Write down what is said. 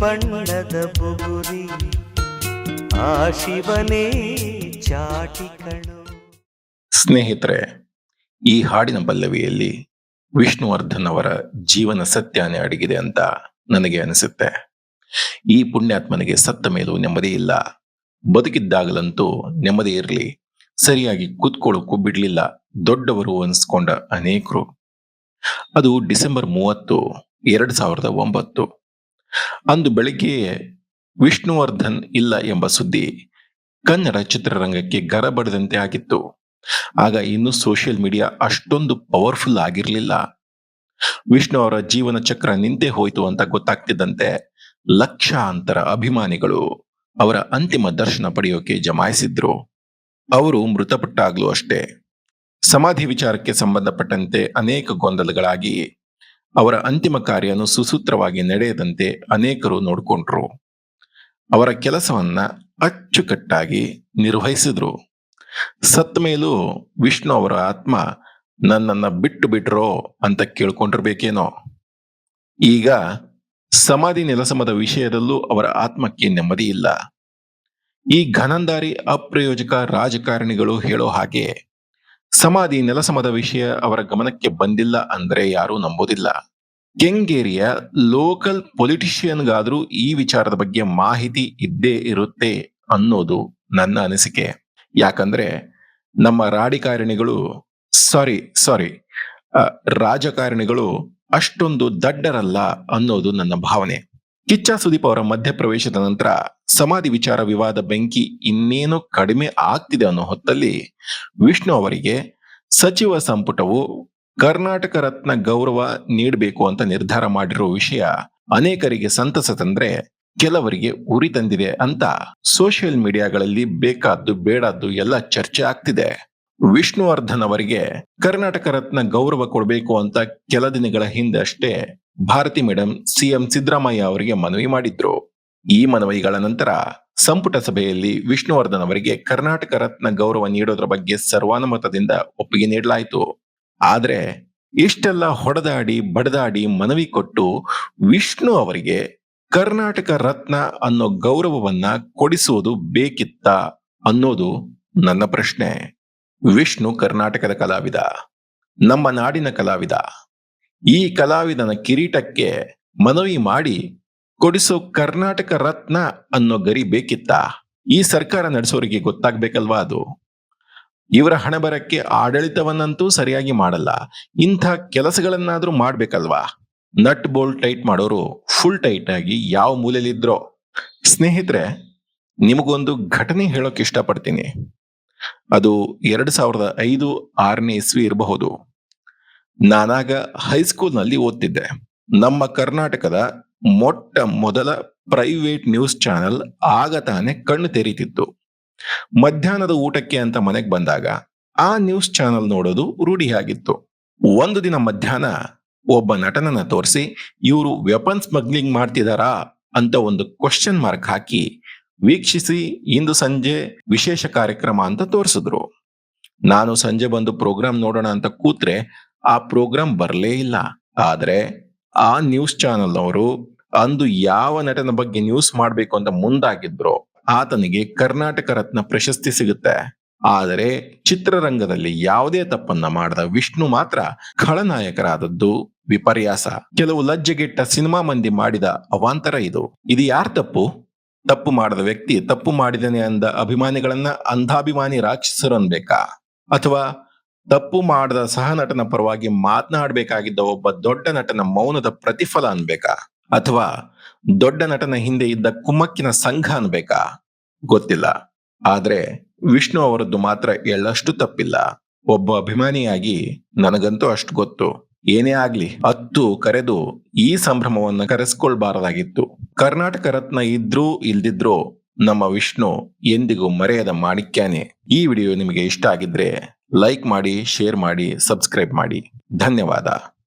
ಬಣ್ಣದ ಬುಗುರಿ, ಆ ಶಿವನೇ ಚಾಟಿ ಕಣು. ಸ್ನೇಹಿತರೆ, ಈ ಹಾಡಿನ ಪಲ್ಲವಿಯಲ್ಲಿ ವಿಷ್ಣುವರ್ಧನ್ ಅವರ ಜೀವನ ಸತ್ಯಾನೇ ಅಡಗಿದೆ ಅಂತ ನನಗೆ ಅನಿಸುತ್ತೆ. ಈ ಪುಣ್ಯಾತ್ಮನಿಗೆ ಸತ್ತ ಮೇಲೂ ನೆಮ್ಮದಿ ಇಲ್ಲ. ಬದುಕಿದ್ದಾಗಲಂತೂ ನೆಮ್ಮದಿ ಇರಲಿ. ಸರಿಯಾಗಿ ಕೂತ್ಕೊಳ್ಳೋಕ್ಕೂ ಬಿಡಲಿಲ್ಲ. ದೊಡ್ಡವರು ಅನಿಸ್ಕೊಂಡ ಅನೇಕರು. ಅದು ಡಿಸೆಂಬರ್ ಮೂವತ್ತು, ಎರಡ್ ಸಾವಿರದ ಒಂಬತ್ತು. ಅಂದು ಬೆಳಗ್ಗೆಯೇ ವಿಷ್ಣುವರ್ಧನ್ ಇಲ್ಲ ಎಂಬ ಸುದ್ದಿ ಕನ್ನಡ ಚಿತ್ರರಂಗಕ್ಕೆ ಗರಬಡದಂತೆ ಆಗಿತ್ತು. ಆಗ ಇನ್ನು ಸೋಷಿಯಲ್ ಮೀಡಿಯಾ ಅಷ್ಟೊಂದು ಪವರ್ಫುಲ್ ಆಗಿರಲಿಲ್ಲ. ವಿಷ್ಣು ಅವರ ಜೀವನ ಚಕ್ರ ನಿಂತೇ ಹೋಯಿತು ಅಂತ ಗೊತ್ತಾಗ್ತಿದ್ದಂತೆ ಲಕ್ಷಾಂತರ ಅಭಿಮಾನಿಗಳು ಅವರ ಅಂತಿಮ ದರ್ಶನ ಪಡೆಯೋಕೆ ಜಮಾಯಿಸಿದ್ರು. ಅವರು ಮೃತಪಟ್ಟಾಗ್ಲೂ ಅಷ್ಟೇ. ಸಮಾಧಿ ವಿಚಾರಕ್ಕೆ ಸಂಬಂಧಪಟ್ಟಂತೆ ಅನೇಕ ಗೊಂದಲಗಳಾಗಿ ಅವರ ಅಂತಿಮ ಕಾರ್ಯನು ಸುಸೂತ್ರವಾಗಿ ನಡೆಯದಂತೆ ಅನೇಕರು ನೋಡಿಕೊಂಡ್ರು. ಅವರ ಕೆಲಸವನ್ನ ಅಚ್ಚುಕಟ್ಟಾಗಿ ನಿರ್ವಹಿಸಿದ್ರು. ಸತ್ ಮೇಲೂ ವಿಷ್ಣು ಅವರ ಆತ್ಮ, ನನ್ನನ್ನ ಬಿಟ್ಟು ಬಿಟ್ರೋ ಅಂತ ಕೇಳ್ಕೊಂಡಿರ್ಬೇಕೇನೋ. ಈಗ ಸಮಾಧಿ ನೆಲಸಮದ ವಿಷಯದಲ್ಲೂ ಅವರ ಆತ್ಮಕ್ಕೆ ನೆಮ್ಮದಿ ಇಲ್ಲ. ಈ ಘನಂದಾರಿ ಅಪ್ರಯೋಜಕ ರಾಜಕಾರಣಿಗಳು ಹೇಳೋ ಹಾಗೆ ಸಮಾಧಿ ನೆಲಸಮದ ವಿಷಯ ಅವರ ಗಮನಕ್ಕೆ ಬಂದಿಲ್ಲ ಅಂದ್ರೆ ಯಾರೂ ನಂಬೋದಿಲ್ಲ. ಕೆಂಗೇರಿಯ ಲೋಕಲ್ ಪೊಲಿಟಿಷಿಯನ್ಗಾದ್ರೂ ಈ ವಿಚಾರದ ಬಗ್ಗೆ ಮಾಹಿತಿ ಇದ್ದೇ ಇರುತ್ತೆ ಅನ್ನೋದು ನನ್ನ ಅನಿಸಿಕೆ. ಯಾಕಂದ್ರೆ ನಮ್ಮ ರಾಡಿಕಾರಣಿಗಳು, ಸಾರಿ ಸಾರಿ ರಾಜಕಾರಣಿಗಳು ಅಷ್ಟೊಂದು ದಡ್ಡರಲ್ಲ ಅನ್ನೋದು ನನ್ನ ಭಾವನೆ. ಕಿಚ್ಚ ಸುದೀಪ್ ಅವರ ಮಧ್ಯಪ್ರವೇಶದ ನಂತರ ಸಮಾಧಿ ವಿಚಾರ ವಿವಾದ ಬೆಂಕಿ ಇನ್ನೇನು ಕಡಿಮೆ ಆಗ್ತಿದೆ ಅನ್ನೋ ಹೊತ್ತಲ್ಲಿ ವಿಷ್ಣು ಅವರಿಗೆ ಸಚಿವ ಸಂಪುಟವು ಕರ್ನಾಟಕ ರತ್ನ ಗೌರವ ನೀಡಬೇಕು ಅಂತ ನಿರ್ಧಾರ ಮಾಡಿರೋ ವಿಷಯ ಅನೇಕರಿಗೆ ಸಂತಸ ತಂದ್ರೆ ಕೆಲವರಿಗೆ ಉರಿ ತಂದಿದೆ ಅಂತ ಸೋಷಿಯಲ್ ಮೀಡಿಯಾಗಳಲ್ಲಿ ಬೇಕಾದ್ದು ಬೇಡದ್ದು ಎಲ್ಲ ಚರ್ಚೆ ಆಗ್ತಿದೆ. ವಿಷ್ಣುವರ್ಧನ್ ಅವರಿಗೆ ಕರ್ನಾಟಕ ರತ್ನ ಗೌರವ ಕೊಡಬೇಕು ಅಂತ ಕೆಲ ದಿನಗಳ ಹಿಂದಷ್ಟೇ ಭಾರತಿ ಮೇಡಮ್ ಸಿಎಂ ಸಿದ್ದರಾಮಯ್ಯ ಅವರಿಗೆ ಮನವಿ ಮಾಡಿದ್ರು. ಈ ಮನವಿಗಳ ನಂತರ ಸಂಪುಟ ಸಭೆಯಲ್ಲಿ ವಿಷ್ಣುವರ್ಧನ್ ಅವರಿಗೆ ಕರ್ನಾಟಕ ರತ್ನ ಗೌರವ ನೀಡೋದ್ರ ಬಗ್ಗೆ ಸರ್ವಾನುಮತದಿಂದ ಒಪ್ಪಿಗೆ ನೀಡಲಾಯಿತು. ಆದ್ರೆ ಇಷ್ಟೆಲ್ಲ ಹೊಡೆದಾಡಿ, ಬಡದಾಡಿ ಮನವಿ ಕೊಟ್ಟು ವಿಷ್ಣು ಅವರಿಗೆ ಕರ್ನಾಟಕ ರತ್ನ ಅನ್ನೋ ಗೌರವವನ್ನ ಕೊಡಿಸುವುದು ಬೇಕಿತ್ತ ಅನ್ನೋದು ನನ್ನ ಪ್ರಶ್ನೆ. ವಿಷ್ಣು ಕರ್ನಾಟಕದ ಕಲಾವಿದ, ನಮ್ಮ ನಾಡಿನ ಕಲಾವಿದ, ಈ ಕಲಾವಿದನ ಕಿರೀಟಕ್ಕೆ ಮನವಿ ಮಾಡಿ ಕೊಡಿಸೋ ಕರ್ನಾಟಕ ರತ್ನ ಅನ್ನೋ ಗರಿ ಬೇಕಿತ್ತ? ಈ ಸರ್ಕಾರ ನಡೆಸೋರಿಗೆ ಗೊತ್ತಾಗ್ಬೇಕಲ್ವಾ ಅದು? ಇವರ ಹಣಬರಕ್ಕೆ ಆಡಳಿತವನ್ನಂತೂ ಸರಿಯಾಗಿ ಮಾಡಲ್ಲ. ಇಂಥ ಕೆಲಸಗಳನ್ನಾದ್ರೂ ಮಾಡ್ಬೇಕಲ್ವಾ? ನಟ್ ಬೋಲ್ಟ್ ಟೈಟ್ ಮಾಡೋರು ಫುಲ್ ಟೈಟ್ ಆಗಿ ಯಾವ ಮೂಲೆಯಲ್ಲಿದ್ರೋ. ಸ್ನೇಹಿತರೆ, ನಿಮಗೊಂದು ಘಟನೆ ಹೇಳೋಕೆ ಇಷ್ಟಪಡ್ತೀನಿ. ಅದು ಎರಡು ಸಾವಿರದ ಐದು ಆರನೇ ಇಸ್ವಿ ಇರಬಹುದು. ನಾನಾಗ ಹೈಸ್ಕೂಲ್ನಲ್ಲಿ ಓದ್ತಿದ್ದೆ. ನಮ್ಮ ಕರ್ನಾಟಕದ ಮೊಟ್ಟ ಮೊದಲ ಪ್ರೈವೇಟ್ ನ್ಯೂಸ್ ಚಾನೆಲ್ ಆಗ ತಾನೇ ಕಣ್ಣು ತೆರೀತಿತ್ತು. ಮಧ್ಯಾಹ್ನದ ಊಟಕ್ಕೆ ಅಂತ ಮನೆಗೆ ಬಂದಾಗ ಆ ನ್ಯೂಸ್ ಚಾನೆಲ್ ನೋಡೋದು ರೂಢಿಯಾಗಿತ್ತು ಒಂದು ದಿನ ಮಧ್ಯಾಹ್ನ ಒಬ್ಬ ನಟನನ್ನ ತೋರಿಸಿ, ಇವರು ವೆಪನ್ ಸ್ಮಗ್ಲಿಂಗ್ ಮಾಡ್ತಿದಾರಾ? ಅಂತ ಒಂದು ಕ್ವಶನ್ ಮಾರ್ಕ್ ಹಾಕಿ ವೀಕ್ಷಿಸಿ, ಇಂದು ಸಂಜೆ ವಿಶೇಷ ಕಾರ್ಯಕ್ರಮ ಅಂತ ತೋರಿಸಿದ್ರು. ನಾನು ಸಂಜೆ ಬಂದು ಪ್ರೋಗ್ರಾಂ ನೋಡೋಣ ಅಂತ ಕೂತ್ರೆ ಆ ಪ್ರೋಗ್ರಾಂ ಬರಲೇ ಇಲ್ಲ. ಆದ್ರೆ ಆ ನ್ಯೂಸ್ ಚಾನೆಲ್ ಅವರು ಅಂದು ಯಾವ ನಟನ ಬಗ್ಗೆ ನ್ಯೂಸ್ ಮಾಡಬೇಕು ಅಂತ ಮುಂದಾಗಿದ್ರು, ಆತನಿಗೆ ಕರ್ನಾಟಕ ರತ್ನ ಪ್ರಶಸ್ತಿ ಸಿಗುತ್ತೆ. ಆದರೆ ಚಿತ್ರರಂಗದಲ್ಲಿ ಯಾವುದೇ ತಪ್ಪನ್ನ ಮಾಡದ ವಿಷ್ಣು ಮಾತ್ರ ಖಳನಾಯಕರಾದದ್ದು ವಿಪರ್ಯಾಸ. ಕೆಲವು ಲಜ್ಜೆಗೆಟ್ಟ ಸಿನಿಮಾ ಮಂದಿ ಮಾಡಿದ ಅವಾಂತರ ಇದು. ಇದು ಯಾರ ತಪ್ಪು? ತಪ್ಪು ಮಾಡದ ವ್ಯಕ್ತಿ ತಪ್ಪು ಮಾಡಿದನೆ ಅಂದ ಅಭಿಮಾನಿಗಳನ್ನ ಅಂಧಾಭಿಮಾನಿ ರಾಕ್ಷಸರು ಅನ್ಬೇಕಾ? ಅಥವಾ ತಪ್ಪು ಮಾಡದ ಸಹ ನಟನ ಪರವಾಗಿ ಮಾತನಾಡಬೇಕಾಗಿದ್ದ ಒಬ್ಬ ದೊಡ್ಡ ನಟನ ಮೌನದ ಪ್ರತಿಫಲ ಅನ್ಬೇಕಾ? ಅಥವಾ ದೊಡ್ಡ ನಟನ ಹಿಂದೆ ಇದ್ದ ಕುಮ್ಮಕ್ಕಿನ ಸಂಘ ಅನ್ಬೇಕಾ? ಗೊತ್ತಿಲ್ಲ. ಆದ್ರೆ ವಿಷ್ಣು ಅವರದ್ದು ಮಾತ್ರ ಎಳ್ಳಷ್ಟು ತಪ್ಪಿಲ್ಲ. ಒಬ್ಬ ಅಭಿಮಾನಿಯಾಗಿ ನನಗಂತೂ ಅಷ್ಟು ಗೊತ್ತು. ಏನೇ ಆಗ್ಲಿ ಹತ್ತು ಕರೆದು ಈ ಸಂಭ್ರಮವನ್ನ ಕರೆಸ್ಕೊಳ್ಬಾರದಾಗಿತ್ತು. ಕರ್ನಾಟಕ ರತ್ನ ಇದ್ರೂ ಇಲ್ದಿದ್ರೂ ನಮ್ಮ ವಿಷ್ಣು ಎಂದಿಗೂ ಮರೆಯದ ಮಾಣಿಕ್ಯಾನೆ. ಈ ವಿಡಿಯೋ ನಿಮಗೆ ಇಷ್ಟ ಆಗಿದ್ರೆ ಲೈಕ್ ಮಾಡಿ, ಶೇರ್ ಮಾಡಿ, ಸಬ್ಸ್ಕ್ರೈಬ್ ಮಾಡಿ. ಧನ್ಯವಾದ.